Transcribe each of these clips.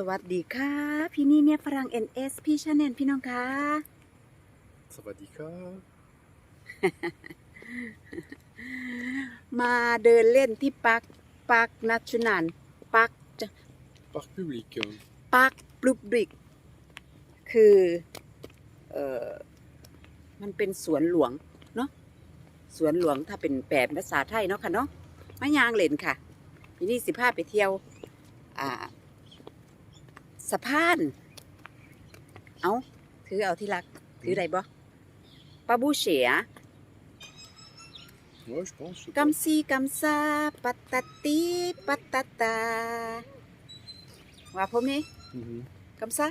สวัสดีค่ะ พี่นี่เนี่ยฝรั่ง NS พี่ชาแนลพี่น้องคะสวัสดีครับ มาเดินเล่นที่ปักปักนัชนันปักจะ Parc public. ปักปลุกบริก คือเออมันเป็นสวนหลวงเนาะสวนหลวงถ้าเป็นแปลภาษาไทยเนาะค่ะเนาะมายางเล่นค่ะพี่นี่สิพาไปเที่ยว อ่า สะพาน เอาถือเอาที่รัก ถืออะไรบ่ปาบูเฉีย Ouais, je pense. je sais กั pas. มซีกัมซาปัตตาตีปัตตาตาว่าผมนี่ Mhm. กัมซา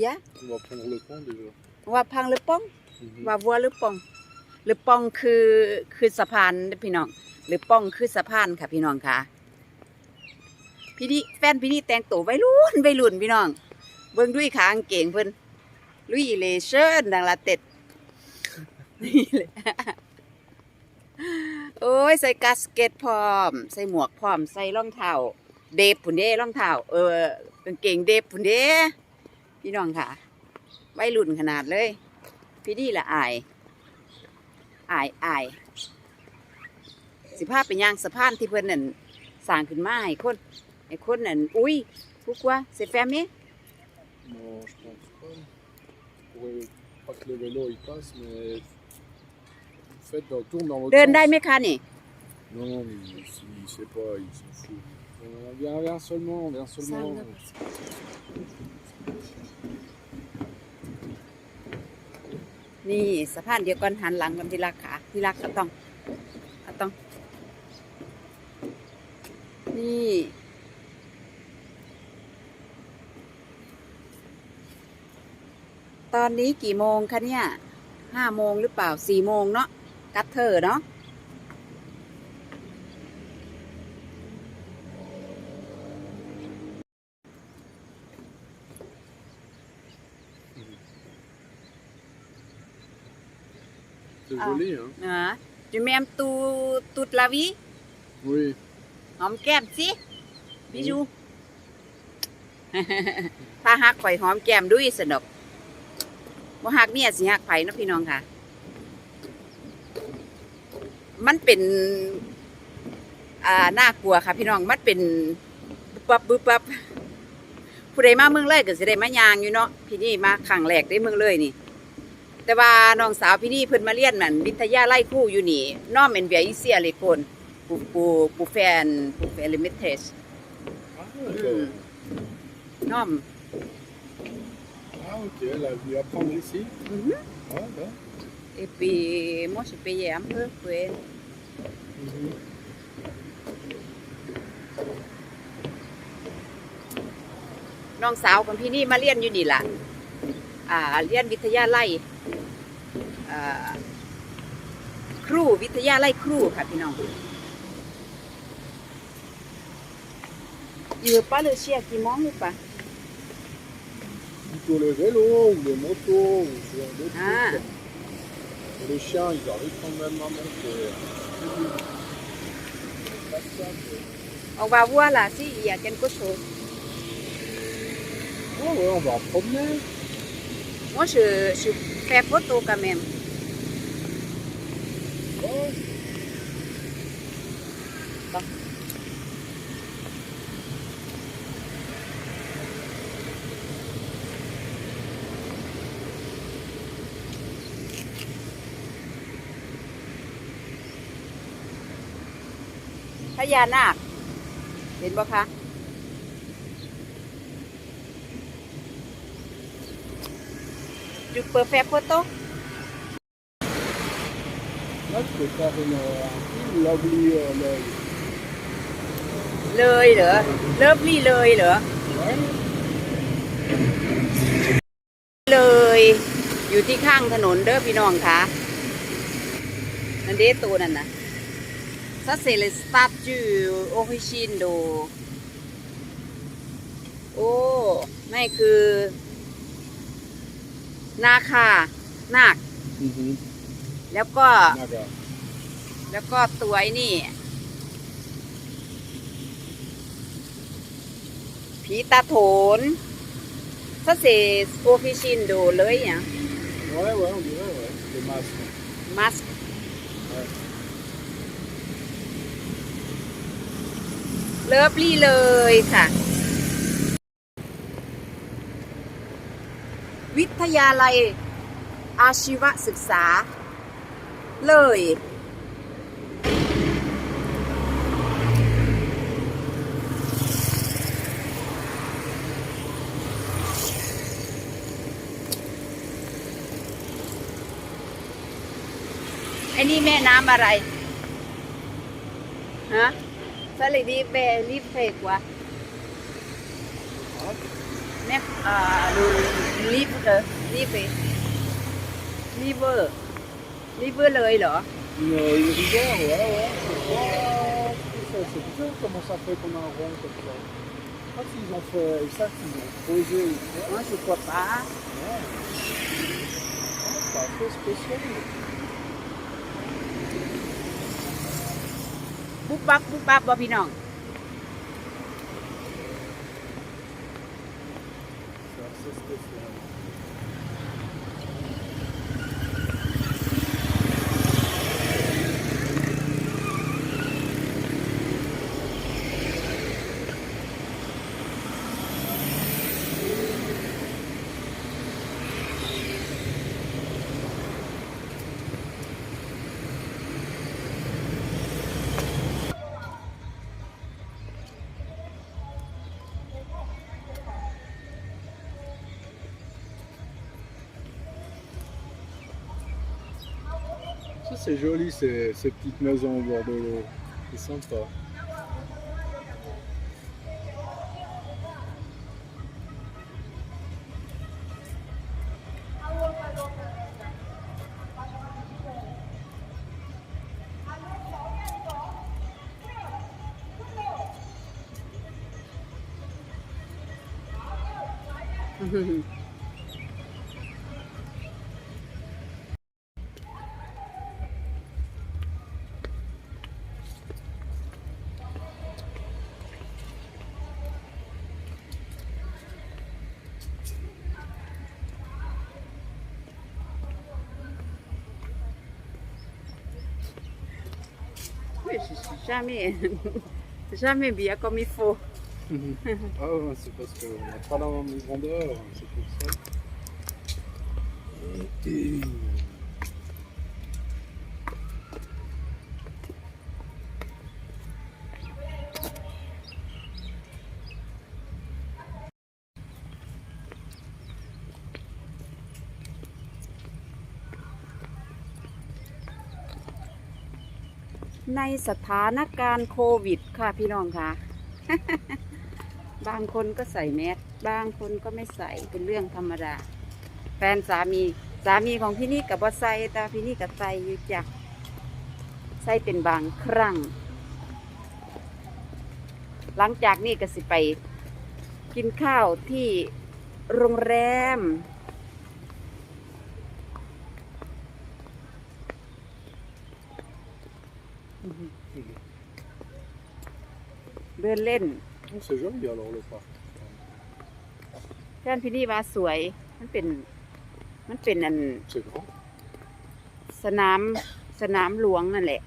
เยะ On va prendre le pont déjà. ว่าพังหรือป้อง Mhm. ว่าวัวหรือป้องหรือป้องคือคือสะพานเด้อพี่น้อง หรือป้องคือสะพานค่ะพี่น้องค่ะ พี่นี่แฟนพี่นี่แต่งตัวไว้รุ่นไว้รุ่นพี่น้อง เบิ่งด้วยขางเก่งเพิ่นลุยเลเชอร์ดังละเต็ดนี่เลยโอ้ย ใส่กัสเก็ตพร้อม ใส่หมวกพร้อม ใส่รองเท้าเดฟผุนเด้รองเท้าเออกางเกงเดฟผุนเด้พี่น้องค่ะไว้รุ่นขนาดเลย พี่นี่ละอายอายอายสิภาพเป็นย่างสะพานที่เพิ่นนั่นสร้างขึ้นมาให้คน ให้คนนั่นอุ้ยทุกว่าเสร็จแฟมนี่ Non, je pense pas. Ouais, pas que le vélo il passe, mais. Faites dans tourne dans votre เดินได้ sens. ไหมคะนี่ Non, mais il, il sait pas, il s'en fout. Euh, viens, viens seulement, viens seulement. นี่สะพานเดียวกันหันหลังกันที่รักขาที่รักก็ต้องก็ต้อง นี่ ตอนนี้กี่โมงคะเนี่ยห้าโมงหรือเปล่าสี่โมงเนาะกัดเธอเนาะ C'est Ah. joli, hein อ่าจูแมมตูตุดลาวี Oui. หอมแก้มสิบิจูถ้าหักข่อยหอมแก้มด้วยสนุก ว่าหักเนี่ยสิหักไผ่นาะพี่น้องค่ะ มันเป็น อ่าน่ากลัวค่ะ พี่น้องมันเป็นบึบปับบึบปับผู้ใดมาเมืองเลยก็สิได้มายางอยู่เนาะพี่นี่มาครั้งแรกได้เมืองเลยนี่ แต่ว่าน้องสาวพี่นี่เพิ่นมาเรียนนั่นวิทยาไล่ครู่อยู่นี่น้อมเป็นเวียอิเซียเลยคนปูปูปูแฟนปูแฟนลิมิเทส Ah, d'accord. น้อม Ah, ok, elle a voulu apprendre ici. Mhm. Ah, ben. Et puis, moi, je payais un peu pour elle. Mhm. น้องสาวของพี่นี่มาเรียนอยู่นี่ล่ะ อ่า เรียนวิทยาไล่อ่าครูวิทยาไล่ครูค่ะพี่น้อง Il veut pas le chien qui manque ou pas Plutôt les vélos ou les motos ou ce genre de Ah. trucs. Et les chiens, ils arrivent quand même à monter. On va voir là si il y a quelque chose. Ah ouais, on va en promener. Moi, je, je fais photo quand même. พญานาค เห็นบ่คะจุดเปิดแฟบโฟโต้นักศึกษาเป็นลาบลีเลย เลยเหรอ เลิฟลี่เลยเหรอ เลย อยู่ที่ข้างถนนเด้อพี่น้องคะนั่นเด้ตัวนั่นนะ ซาเซเลสตาจูโอริชินโดโอ้นี่คือ นาคา นาค Mhm. แล้วก็ Naga. แล้วก็ตัวไอ้นี่ ผีตาโถนถ้าเสโอฟิชินดูเลยเนี่ย Ouais, ouais, on dirait, ouais. Les masques. มัส Ouais. เลิฟลี่เลยค่ะ วิทยาลัย อาชีวศึกษา เลย ไอ้นี่แม่น้ำอะไร สลิดีเบรีบเพกวะแม่อ่าดูรีบเออรีบไปรีเวอร์รีเวอร์เลยเหรอ Une, une rivière, ouais, ouais. C'est pas... C'est c'est bizarre comment ça fait qu'on a un rond comme ça. Je sais pas s'ils ont fait ça, s'ils ont posé ou quoi. Moi, je crois pas. Ouais. Ouais, c'est assez spécial. ปุ๊บปั๊บปุ๊บปั๊บบ่พี่น้อง Ça c'est joli ces, petites maisons au bord de l'eau. C'est sympa. Jamais, jamais bien comme il faut. ah c'est parce qu'on n'a pas la même grandeur, c'est pour ça. ในสถานการณ์โควิดค่ะพี่น้องค่ะ บางคนก็ใส่แมสบางคนก็ไม่ใส่เป็นเรื่องธรรมดา แฟนสามีสามีของพี่นี่กับว่าใส่แต่พี่นี่กับใส่อยู่จ้ะใส่เป็นบางครั้ง หลังจากนี้ก็สิไป กินข้าวที่โรงแรม เดินเล่น Oh, c'est joli alors le parc. แฟนพี่นี่ว่าสวย มันเป็น มันเป็นอัน C'est grand. สนามสนามหลวงนั่นแหละ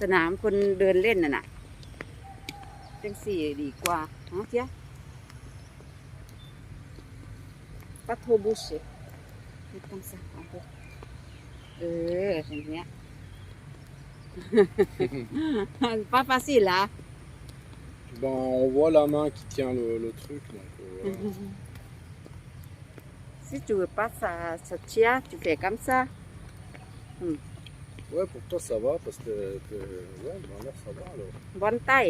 สนามคนเดินเล่นน่ะนะจังสี่ดีกว่าเนาะเจ๊ยปัทโทบุชไม่ต้องสั่งเอาไปเอออย่างเงี้ย ป้าป้าสิล่ะ Ben, on voit la main qui tient le, le truc. Donc, euh, voilà. si tu veux pas ça, ça tient, tu fais comme ça. Ouais, pour toi ça va parce que t'es- ouais, ben là ça va alors. บอลใต้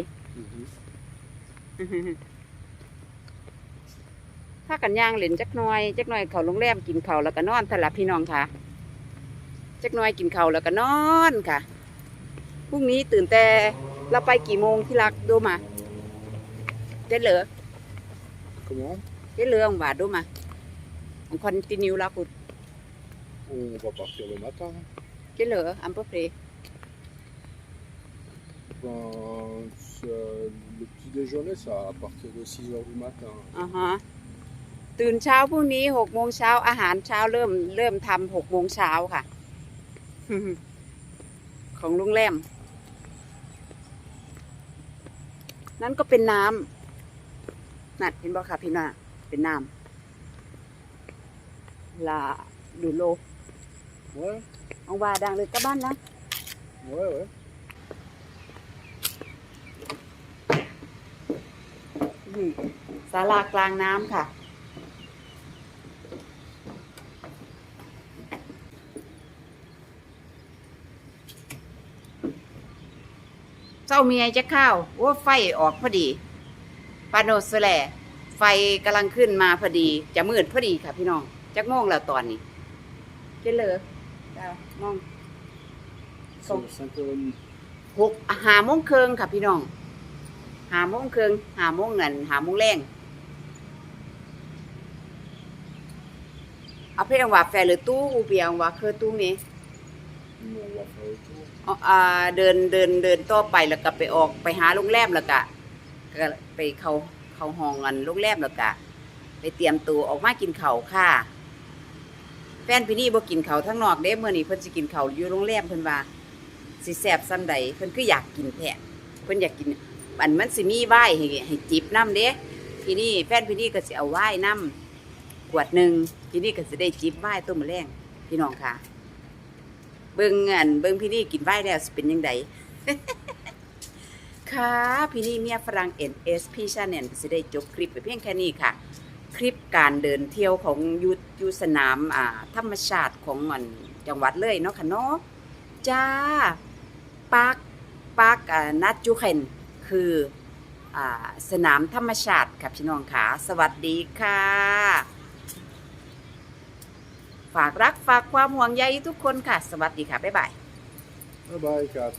Mhm. ถ้ากันย่างเล่นจักหน่อยจักหน่อยเขาโรงแรมกินเขาวแล้วก็นอนทละพี่น้องค่ะจักหน่อยกินเขาวแล้วก็นอนค่ะพรุ่งนี้ตื่นแต่เราไปกี่โมงที่รักดูมา เจ๊เหลือ Comment เจ๊เหลือของบาทดูมาของคอนตินิวลากุด On va partir le matin. เจ๊เหลืออัมเปอร์เพล Ben, c'est, euh, le petit déjeuner, ça à partir de 6 heures du matin. อ่าฮะตื่นเช้าพรุ่งนี้หกโมงเช้าอาหารเช้าเริ่มเริ่มทำหกโมงเช้าค่ะ ของโรงแรม นั่นก็เป็นน้ำ นัดเห็นบ่ค่ะพี่นาเป็นน้ำลาดูโล Ouais, เอาว่าดังเลยกลับบ้านนะ ouais, ouais. นี่ศาลากลางน้ำค่ะ เจ้าเมียจะเข้าวว่าไฟออกพอดี ปาโนสแลไฟกำลังขึ้นมาพอดี จะมืดพอดีค่ะพี่น้อง จักโมงแล้วตอนนี้เจเลยจ้ามอง C'est 5 heures et demie. หกหาโมงเคืองค่ะพี่น้อง หาโมงเคืองหาโมงเงินหาโมงแรงเอาเพียงว่าแฟหรือตู้อูเปียงว่าคือตู้นี้ Mais on va faire le tour. อ๋ออ่าเดินเดินเดินต่อไปแล้วก็ไปออกไปหาโรงแรมแล้วก็ ก็ไปเขาเขาห้องกันโรงแรมแล้วก็ไปเตรียมตัวออกมากินเข้าค่ะ แฟนพี่นี่บ่กินเข้าทั้งนอกเด้เมื่อนี้เพิ่นสิกินเข้าอยู่โรงแรมเพิ่นว่าสิแซ่บซ้ำใดเพิ่นคืออยากกินแท้เพิ่นอยากกินอันมันสิมีไหว้ให้ให้จิบน้ำเด้ที่นี่แฟนพี่นี่ก็สิเอาไหว้น้ำขวดหนึ่งที่นี่ก็สิได้จิบไหว้ต้มมะแรงพี่น้องค่ะ เบิ่งอันเบิ่งพี่นี่กินไหว้แล้วสิเป็นยังไง ค่ะ พี่นี่เมียฝรั่ง NS พี่ชาแนลสิได้จบคลิปไปเพียงแค่นี้ค่ะ คลิปการเดินเที่ยวของยูยูสนามอ่าธรรมชาติของอันจังหวัดเลยเนาะค่ะเนาะจ้าปาร์คปาร์คนัดจูเคนคืออ่าสนามธรรมชาติค่ะพี่น้องค่ะ สวัสดีค่ะ ฝากรักฝากความห่วงใยทุกคนค่ะ สวัสดีค่ะ บ๊ายบาย Bye bye, Kat.